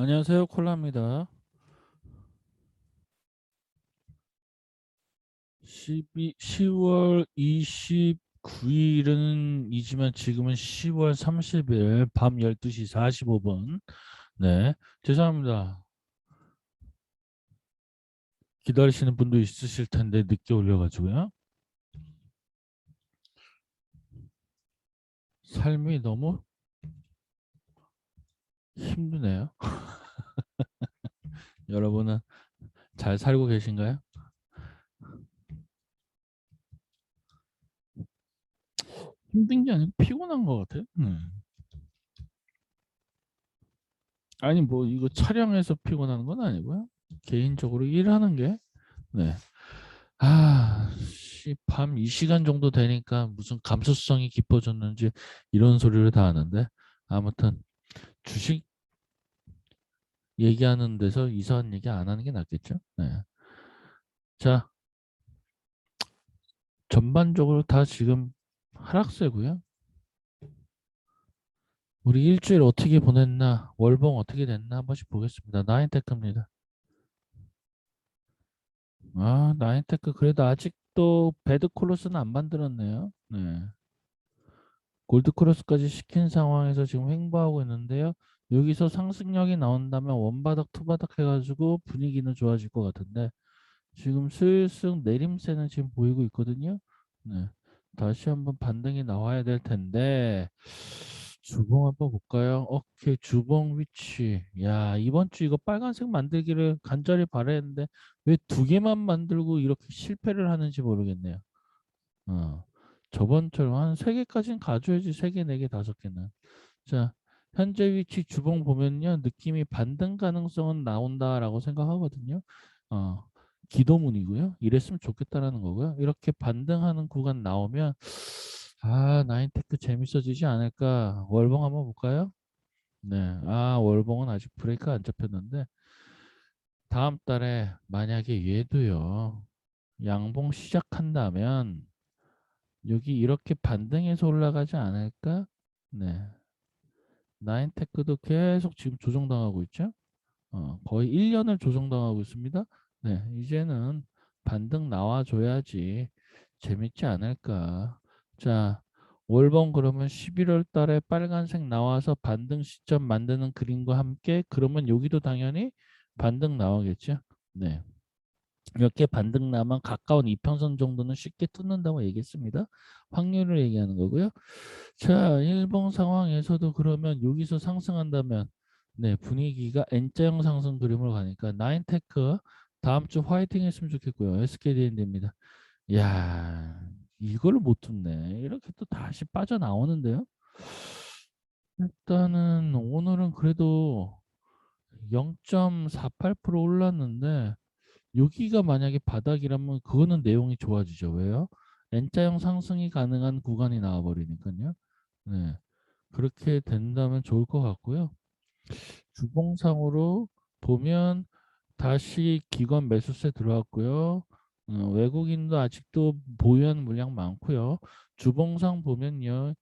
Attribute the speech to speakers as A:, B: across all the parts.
A: 안녕하세요. 콜라입니다. 12, 10월 29일은 이지만 지금은 10월 30일 밤 12시 45분. 네. 죄송합니다. 기다리시는 분도 있으실 텐데 늦게 올려가지고요. 삶이 너무 힘드네요. 여러분은 잘 살고 계신가요? 힘든 게 아니고 피곤한 것 같아요. 네. 아니 뭐 이거 촬영해서 피곤한 건 아니고요. 개인적으로 일하는 게 네. 아, 씨, 밤이 시간 정도 되니까 무슨 감수성이 깊어졌는지 이런 소리를 다 하는데 아무튼 주식 얘기하는 데서 이상한 얘기 안 하는 게 낫겠죠. 네. 자, 전반적으로 다 지금 하락세고요. 우리 일주일 어떻게 보냈나, 월봉 어떻게 됐나 한 번씩 보겠습니다. 나인테크입니다. 아, 나인테크 그래도 아직도 배드콜로스는 안 만들었네요. 네. 골드크로스까지 시킨 상황에서 지금 횡보하고 있는데요. 여기서 상승력이 나온다면 원바닥, 투바닥 해가지고 분위기는 좋아질 것 같은데 지금 슬슬 내림세는 지금 보이고 있거든요. 네. 다시 한번 반등이 나와야 될 텐데 주봉 한번 볼까요? 오케이 주봉 위치 야 이번 주 이거 빨간색 만들기를 간절히 바랬는데 왜 두 개만 만들고 이렇게 실패를 하는지 모르겠네요. 어. 저번처럼 한 세 개까지는 가져야지 세 개, 네 개, 다섯 개는. 자, 현재 위치 주봉 보면요. 느낌이 반등 가능성은 나온다라고 생각하거든요. 어, 기도문이고요. 이랬으면 좋겠다라는 거고요. 이렇게 반등하는 구간 나오면 아, 나인테크 재밌어지지 않을까? 월봉 한번 볼까요? 네. 아, 월봉은 아직 브레이크 안 잡혔는데 다음 달에 만약에 얘도요. 양봉 시작한다면 여기 이렇게 반등해서 올라가지 않을까? 네. 나인테크도 계속 지금 조정당하고 있죠. 어, 거의 1년을 조정당하고 있습니다. 네, 이제는 반등 나와줘야지 재밌지 않을까. 자, 월봉 그러면 11월 달에 빨간색 나와서 반등 시점 만드는 그림과 함께 그러면 여기도 당연히 반등 나오겠죠. 네. 이렇게 반등 나면 가까운 이평선 정도는 쉽게 뚫는다고 얘기했습니다. 확률을 얘기하는 거고요. 자, 일봉 상황에서도 그러면 여기서 상승한다면 네, 분위기가 N자형 상승 그림으로 가니까 나인테크 다음 주 화이팅 했으면 좋겠고요. SKDN입니다. 야, 이걸 못 뚫네. 이렇게 또 다시 빠져나오는데요. 일단은 오늘은 그래도 0.48% 올랐는데 여기가 만약에 바닥이라면 그거는 내용이 좋아지죠. 왜요? N자형 상승이 가능한 구간이 나와버리니까요. 네. 그렇게 된다면 좋을 것 같고요. 주봉상으로 보면 다시 기관 매수세 들어왔고요. 어, 외국인도 아직도 보유한 물량 많고요. 주봉상 보면요.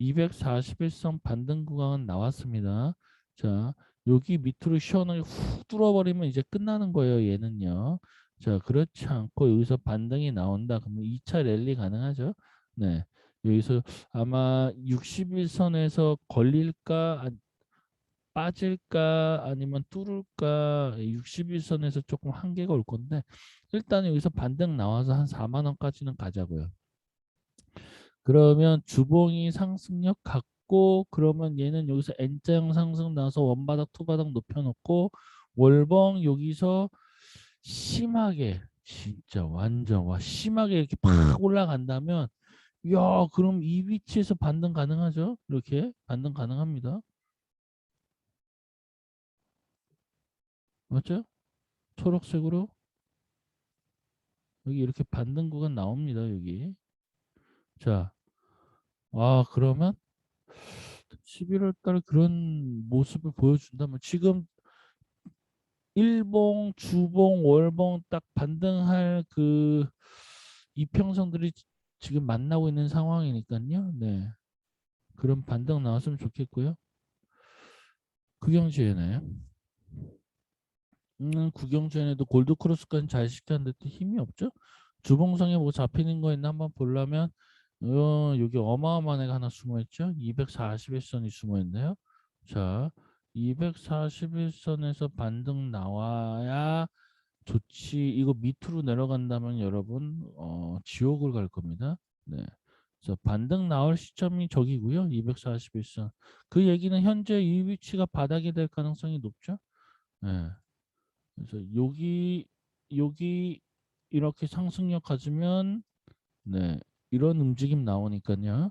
A: 241선 반등 구간은 나왔습니다. 자, 여기 밑으로 시원하게 훅 뚫어버리면 이제 끝나는 거예요. 얘는요. 자, 그렇지 않고 여기서 반등이 나온다. 그러면 2차 랠리 가능하죠. 네. 여기서 아마 61선에서 걸릴까 아, 빠질까 아니면 뚫을까 61선에서 조금 한계가 올 건데 일단 여기서 반등 나와서 한 4만 원까지는 가자고요. 그러면 주봉이 상승력 갖고 그러면 얘는 여기서 N자형 상승 나와서 원바닥 투바닥 높여놓고 월봉 여기서 심하게 진짜 완전 와 심하게 이렇게 팍 올라간다면 야 그럼 이 위치에서 반등 가능하죠? 이렇게 반등 가능합니다. 맞죠? 초록색으로? 여기 이렇게 반등 구간 나옵니다 여기. 자, 아 그러면 11월 달 그런 모습을 보여준다면 지금 일봉, 주봉, 월봉 딱 반등할 그 이평선들이 지금 만나고 있는 상황이니까요. 네. 그런 반등 나왔으면 좋겠고요. 극영지혜네요. 음, 구경 전에도 골드 크로스까지 잘 시켰는데 또 힘이 없죠? 주봉성에 뭐 잡히는 거 있나 한번 보려면 어, 여기 어마어마한 애가 하나 숨어 있죠? 241선이 숨어 있네요. 자, 241선에서 반등 나와야 좋지. 이거 밑으로 내려간다면 여러분 어, 지옥을 갈 겁니다. 네. 그래서 반등 나올 시점이 저기고요. 241선. 그 얘기는 현재 이 위치가 바닥이 될 가능성이 높죠. 네. 그래서 여기 여기 이렇게 상승력 가지면 네 이런 움직임 나오니까요.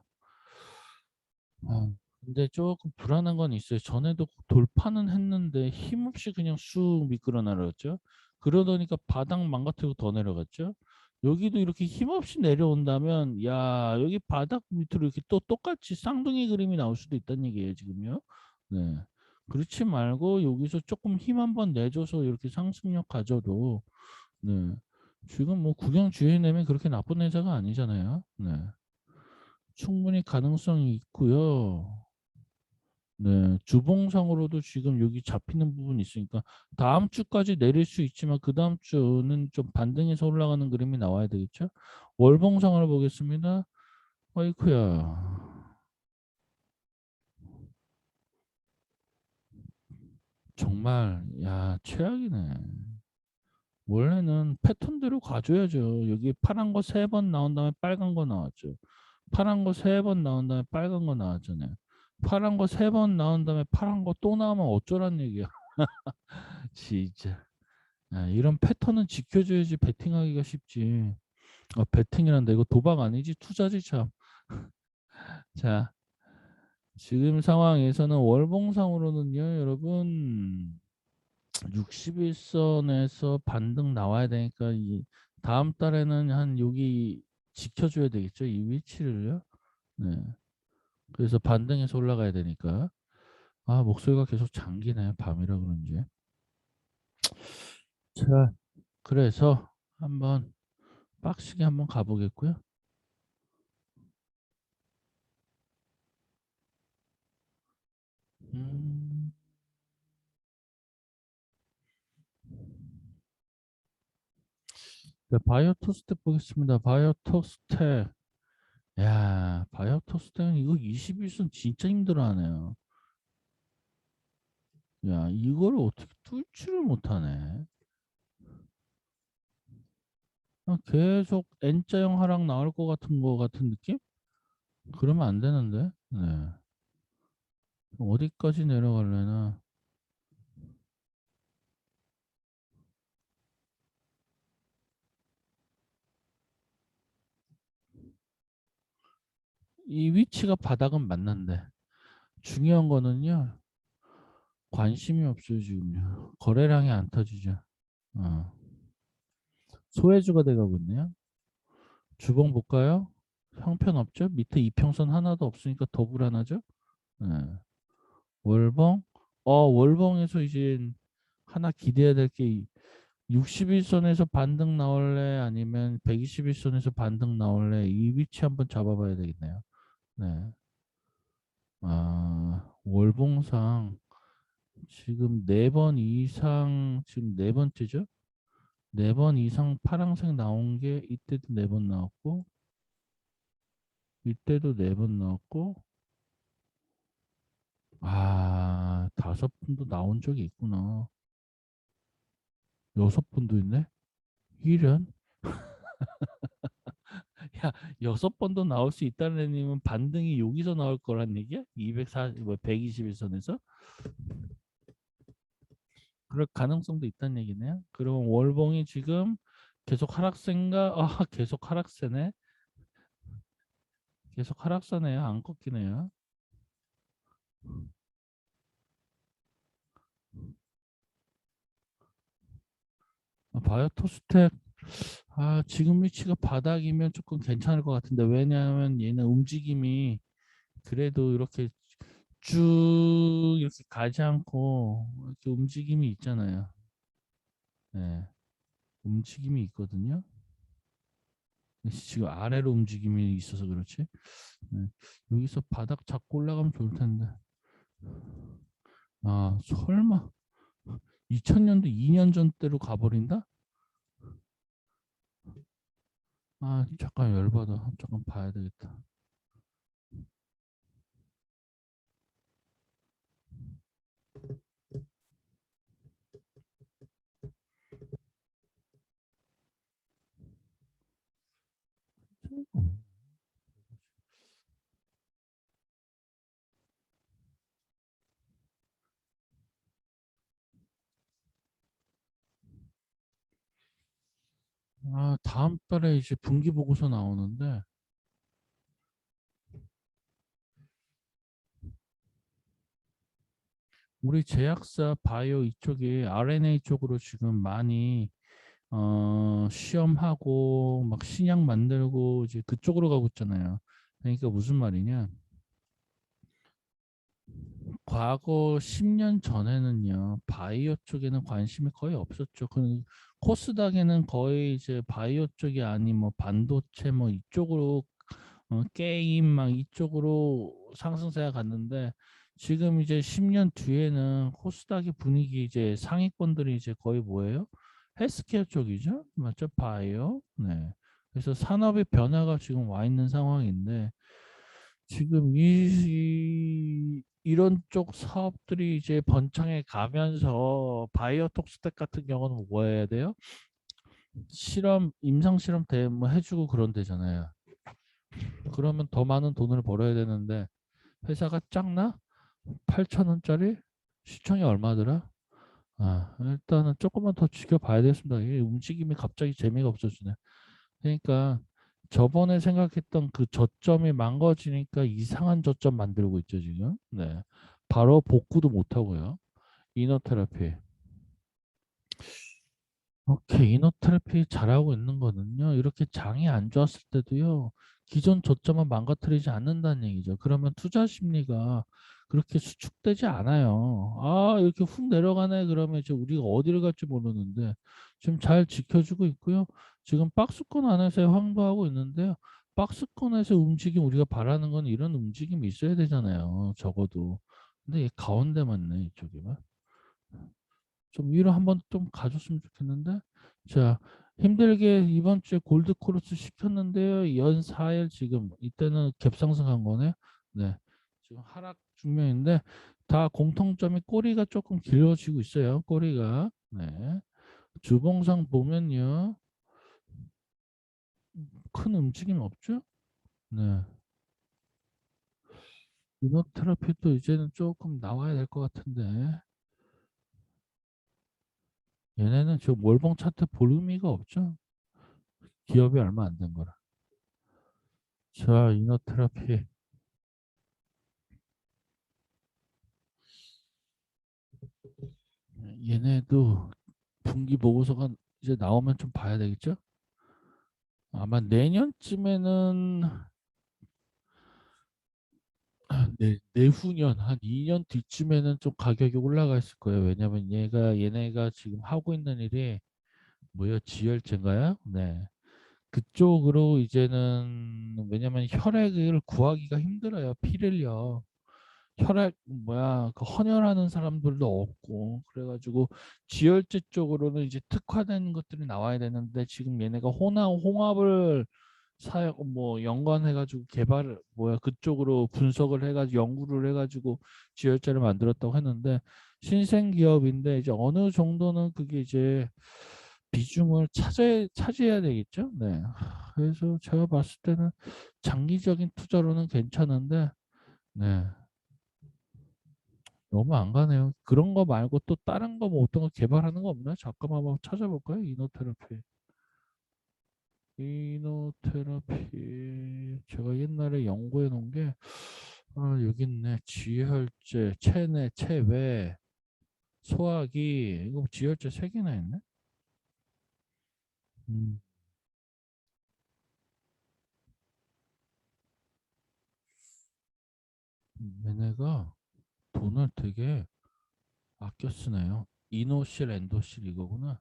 A: 아, 근데 조금 불안한 건 있어요. 전에도 돌파는 했는데 힘없이 그냥 쑥 미끄러 내려갔죠. 그러더니까 바닥 망가뜨리고 더 내려갔죠. 여기도 이렇게 힘없이 내려온다면 야 여기 바닥 밑으로 이렇게 또 똑같이 쌍둥이 그림이 나올 수도 있다는 얘기예요 지금요. 네. 그렇지 말고 여기서 조금 힘 한번 내줘서 이렇게 상승력 가져도 네. 지금 뭐 구경 내면 그렇게 나쁜 회사가 아니잖아요. 네. 충분히 가능성이 있고요. 네, 주봉상으로도 지금 여기 잡히는 부분이 있으니까 다음 주까지 내릴 수 있지만 그 다음 주는 좀 반등해서 올라가는 그림이 나와야 되겠죠. 월봉상을 보겠습니다. 아이쿠야. 정말 야 최악이네. 원래는 패턴대로 가줘야죠. 여기 파란 거 세 번 나온 다음에 빨간 거 나왔죠. 파란 거 세 번 나온 다음에 빨간 거 나왔잖아요. 파란 거 세 번 나온 다음에 파란 거 또 나오면 어쩌란 얘기야. 진짜. 아, 이런 패턴은 지켜줘야지 베팅하기가 쉽지. 아, 베팅이란다. 이거 도박 아니지? 투자지 참. 자, 지금 상황에서는 월봉상으로는요, 여러분 61선에서 반등 나와야 되니까 이 다음 달에는 한 여기 지켜줘야 되겠죠, 이 위치를요. 네. 그래서 반등해서 올라가야 되니까. 아 목소리가 계속 잠기네요, 밤이라 그런지. 자, 그래서 한번 빡시게 한번 가보겠고요. 음. 네, 바이오토스텍 보겠습니다. 바이오토스텍. 야, 바이오토스텍은 이거 21선 진짜 힘들어하네요. 야, 이거를 어떻게 뚫지를 못하네. 아, 계속 N자형 하락 나올 것 같은 거 같은 느낌? 그러면 안 되는데. 네. 어디까지 내려갈래나? 이 위치가 바닥은 맞는데 중요한 거는요. 관심이 없어요 지금요. 거래량이 안 터지죠. 어. 소외주가 돼가고 있네요. 주봉 볼까요? 형편 없죠? 밑에 이평선 하나도 없으니까 더 불안하죠? 네. 월봉? 어 월봉에서 이제 하나 기대해야 될 게 61선에서 반등 나올래 아니면 121선에서 반등 나올래 이 위치 한번 잡아봐야 되겠네요. 네. 아 월봉상 지금 네 번 이상 지금 네 번째죠? 네 번 이상 파랑색 나온 게 이때도 네 번 나왔고 이때도 네 번 나왔고 아 다섯 번도 나온 적이 있구나 여섯 번도 있네 이런 야 여섯 번도 나올 수 있다는 애님은 반등이 여기서 나올 거란 얘기야? 240, 뭐 121선에서 그럴 가능성도 있다는 얘기네요. 그러면 월봉이 지금 계속 하락세인가? 아 계속 하락세네. 계속 하락세네요. 안 꺾이네요. 아, 바이오토스텍 아 지금 위치가 바닥이면 조금 괜찮을 것 같은데 왜냐하면 얘는 움직임이 그래도 이렇게 쭉 이렇게 가지 않고 이렇게 움직임이 있잖아요. 네. 움직임이 있거든요. 지금 아래로 움직임이 있어서 그렇지. 네. 여기서 바닥 잡고 올라가면 좋을 텐데. 아 설마 2000년도 2년 전대로 가버린다? 아 잠깐 열받아. 잠깐 봐야 되겠다 아 다음 달에 이제 분기 보고서 나오는데 우리 제약사 바이오 이쪽이 RNA 쪽으로 지금 많이 어 시험하고 막 신약 만들고 이제 그쪽으로 가고 있잖아요. 그러니까 무슨 말이냐? 과거 10년 전에는요 바이오 쪽에는 관심이 거의 없었죠. 그 코스닥에는 거의 이제 바이오 쪽이 아닌 뭐 반도체 뭐 이쪽으로 어, 게임 막 이쪽으로 상승세가 갔는데 지금 이제 10년 뒤에는 코스닥의 분위기 이제 상위권들이 이제 거의 뭐예요? 헬스케어 쪽이죠. 맞죠? 바이오. 네. 그래서 산업의 변화가 지금 와 있는 상황인데 지금 이, 이 이런 쪽 사업들이 이제 번창해 가면서 바이오 톡스텍 같은 경우는 뭐 해야 돼요? 실험 임상 실험 대뭐 해주고 그런 데잖아요. 그러면 더 많은 돈을 벌어야 되는데 회사가 작나? 8천 원짜리 시청이 얼마더라? 아 일단은 조금만 더 지켜봐야 되겠습니다. 이게 움직임이 갑자기 재미가 없어지네. 그러니까 저번에 생각했던 그 저점이 망가지니까 이상한 저점 만들고 있죠 지금. 네, 바로 복구도 못 하고요. 이너테라피. 오케이 이너테라피 잘하고 있는 거는요. 이렇게 장이 안 좋았을 때도요. 기존 저점은 망가뜨리지 않는다는 얘기죠. 그러면 투자 심리가 그렇게 수축되지 않아요. 아 이렇게 훅 내려가네 그러면 이제 우리가 어디를 갈지 모르는데 지금 잘 지켜주고 있고요. 지금 박스권 안에서 황도하고 있는데요. 박스권에서 움직임 우리가 바라는 건 이런 움직임이 있어야 되잖아요. 적어도. 근데 얘 가운데 맞네 이쪽이만. 좀 위로 한번 좀 가줬으면 좋겠는데. 자 힘들게 이번 주에 골드 코러스 시켰는데요. 연 4일 지금 이때는 갭상승한 거네. 네. 지금 하락 중면인데 다 공통점이 꼬리가 조금 길어지고 있어요. 꼬리가. 네. 주봉상 보면요. 큰 움직임 없죠? 네. 이노테라피도 이제는 조금 나와야 될 것 같은데 얘네는 지금 월봉 차트 볼 의미가 없죠? 기업이 얼마 안 된 거라. 자, 이노테라피. 얘네도 분기 보고서가 이제 나오면 좀 봐야 되겠죠? 아마 내년쯤에는 내, 내후년 한 2년 뒤쯤에는 좀 가격이 올라가 있을 거예요. 왜냐면 얘가 얘네가 지금 하고 있는 일이 뭐요? 지혈제인가요? 네. 그쪽으로 이제는 왜냐면 혈액을 구하기가 힘들어요. 피를요. 혈액 뭐야 그 헌혈하는 사람들도 없고 그래가지고 지혈제 쪽으로는 이제 특화된 것들이 나와야 되는데 지금 얘네가 혼합 홍합을 사용 뭐 연관해가지고 개발 뭐야 그쪽으로 분석을 해가지고 연구를 해가지고 지혈제를 만들었다고 했는데 신생 기업인데 이제 어느 정도는 그게 이제 비중을 차지해, 차지해야 되겠죠. 네. 그래서 제가 봤을 때는 장기적인 투자로는 괜찮은데 네. 너무 안 가네요. 그런 거 말고 또 다른 거 뭐 어떤 거 개발하는 거 없나요? 잠깐만 한번 찾아볼까요? 이노테라피. 이노테라피. 제가 옛날에 연구해 놓은 게 아, 여기 있네. 지혈제, 체내, 체외, 소화기. 이거 지혈제 세 개나 있네. 음. 음, 얘네가 돈을 되게 아껴 쓰네요. 이노실, 엔도실 이거구나.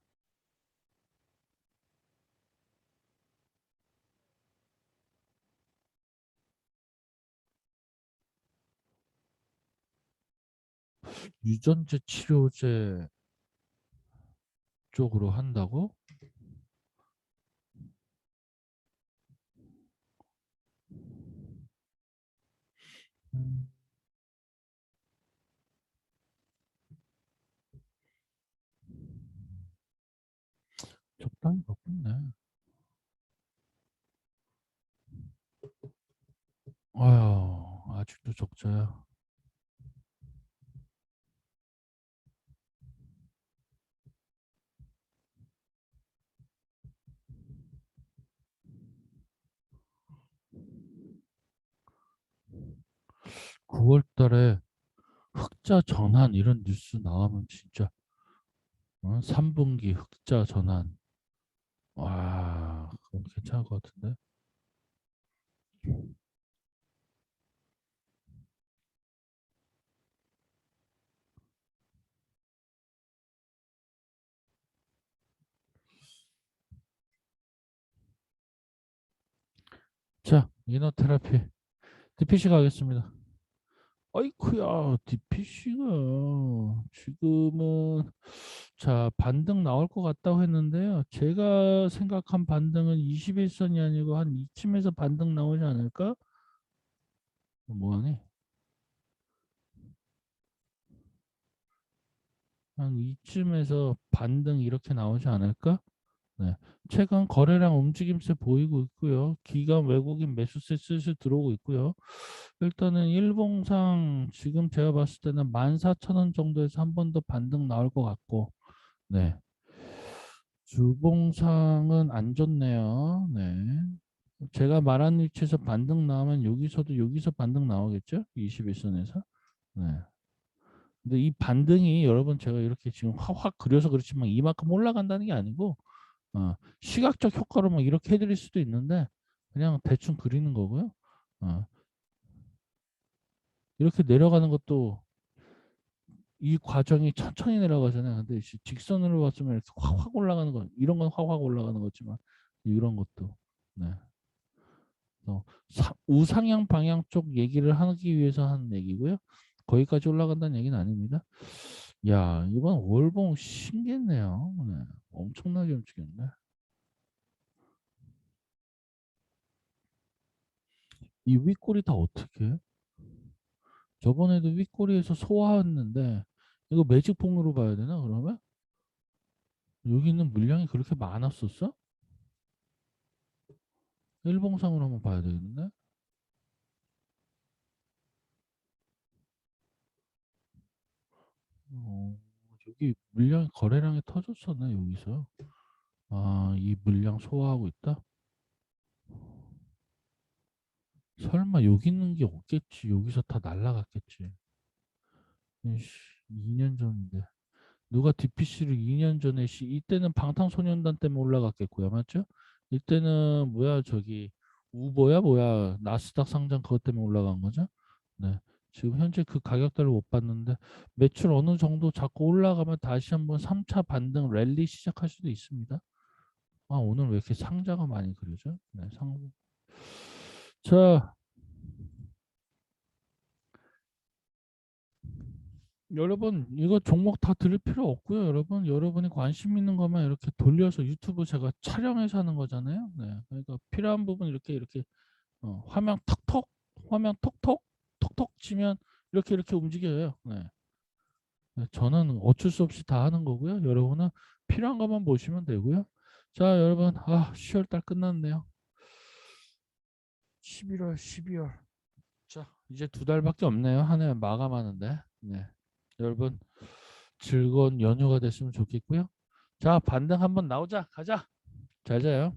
A: 유전제 치료제 이쪽으로 한다고? 음. 적당히 바꾼네. 아직도 적자야. 구월 달에 흑자 전환 이런 뉴스 나오면 진짜 어? 3분기 흑자 전환 와 그건 괜찮을 것 같은데 자 이너테라피. DPC 가겠습니다. 아이쿠야 DPC가 지금은 자 반등 나올 것 같다고 했는데요. 제가 생각한 반등은 21선이 아니고 한 이쯤에서 반등 나오지 않을까? 뭐하니? 한 이쯤에서 반등 이렇게 나오지 않을까 네. 최근 거래량 움직임세 보이고 있고요. 기관 외국인 매수세 슬슬 들어오고 있고요. 일단은 일봉상 지금 제가 봤을 때는 14,000원 정도에서 한 번 더 반등 나올 것 같고 네. 주봉상은 안 좋네요. 네. 제가 말한 위치에서 반등 나오면 여기서도 여기서 반등 나오겠죠? 21선에서. 네. 근데 이 반등이 여러분 제가 이렇게 지금 확확 그려서 그렇지만 이만큼 올라간다는 게 아니고 어, 시각적 효과로 막 이렇게 해드릴 수도 있는데 그냥 대충 그리는 거고요. 어. 이렇게 내려가는 것도 이 과정이 천천히 내려가잖아요. 근데 시- 직선으로 봤으면 이렇게 확 확 올라가는 거 이런 건 확 확 올라가는 거지만 이런 것도 네. 어, 사- 우상향 방향 쪽 얘기를 하기 위해서 하는 얘기고요. 거기까지 올라간다는 얘기는 아닙니다. 야 이번 월봉 신기했네요. 네. 엄청나게 움직였네. 이 윗골이 다 어떻게? 해? 저번에도 윗골이에서 소화했는데 이거 매직 폭로로 봐야 되나 그러면? 여기 있는 물량이 그렇게 많았었어? 일봉상으로 한번 봐야 되겠네. 어, 여기 물량이 거래량이 터졌었네 여기서. 아, 이 물량 소화하고 있다? 설마 여기 있는 게 없겠지. 여기서 다 날라갔겠지. 이씨, 2년 전인데. 누가 DPC를 2년 전에 시 이때는 방탄소년단 때문에 올라갔겠고요. 맞죠? 이때는 뭐야 저기 우버야 뭐야 나스닥 상장 그것 때문에 올라간 거죠? 네. 지금 현재 그 가격대를 못 봤는데 매출 어느 정도 자꾸 올라가면 다시 한번 3차 반등 랠리 시작할 수도 있습니다. 아 오늘 왜 이렇게 상자가 많이 그려져? 네, 상. 자, 여러분 이거 종목 다 들을 필요 없고요. 여러분 여러분이 관심 있는 것만 이렇게 돌려서 유튜브 제가 촬영해서 하는 거잖아요. 네, 그러니까 필요한 부분 이렇게 이렇게 어, 화면 톡톡 화면 톡톡 톡톡 치면 이렇게 이렇게 움직여요. 네. 네, 저는 어쩔 수 없이 다 하는 거고요. 여러분은 필요한 것만 보시면 되고요. 자, 여러분, 아, 10월 달 끝났네요. 11월, 12월. 자, 이제 두 달밖에 없네요. 한 해 마감하는데. 네. 여러분, 즐거운 연휴가 됐으면 좋겠고요. 자, 반등 한번 나오자. 가자. 잘 자요.